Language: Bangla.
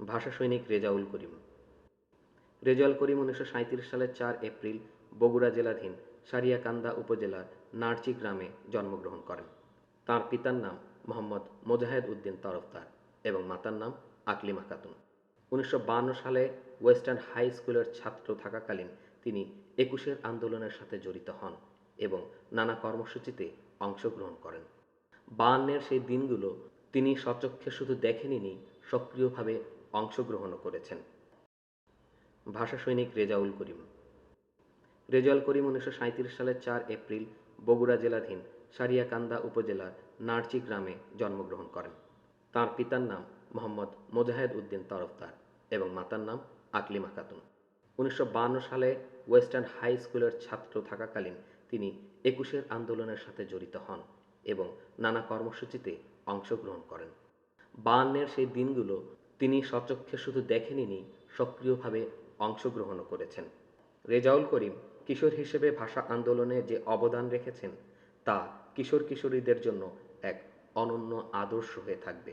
ভাষা সৈনিক রেজাউল করিম। রেজাউল করিম উনিশশো সালের চার এপ্রিল বগুড়া জেলাধীন সারিয়াকান্দা উপজেলার নারচি গ্রামে জন্মগ্রহণ করেন। তার পিতার নাম মোহাম্মদ মোজাহেদ উদ্দিন তরফদার এবং মাতার নাম আকলিমা খাতুন। উনিশশো সালে ওয়েস্টার্ন হাই স্কুলের ছাত্র থাকাকালীন তিনি একুশের আন্দোলনের সাথে জড়িত হন এবং নানা কর্মসূচিতে অংশগ্রহণ করেন। বায়ান্নের সেই দিনগুলো তিনি সচক্ষে শুধু দেখেনিনি সক্রিয়ভাবে অংশগ্রহণও করেছেন। ভাষা সৈনিক রেজাউল করিম। রেজাউল করিম উনিশশো সালের চার এপ্রিল বগুড়া জেলাধীন সারিয়াকান্দা উপজেলার নারচি গ্রামে জন্মগ্রহণ করেন। তার পিতার নাম মোহাম্মদ মোজাহেদ উদ্দিন তরফদার এবং মাতার নাম আকলিমা খাতুন। উনিশশো সালে ওয়েস্টার্ন হাই স্কুলের ছাত্র থাকাকালীন তিনি একুশের আন্দোলনের সাথে জড়িত হন এবং নানা কর্মসূচিতে অংশগ্রহণ করেন। বায়ান্নের সেই দিনগুলো তিনি সচক্ষে শুধু দেখেনি সক্রিয়ভাবে অংশগ্রহণও করেছেন। রেজাউল করিম কিশোর হিসেবে ভাষা আন্দোলনে যে অবদান রেখেছেন, তা কিশোর কিশোরীদের জন্য এক অনন্য আদর্শ হয়ে থাকবে।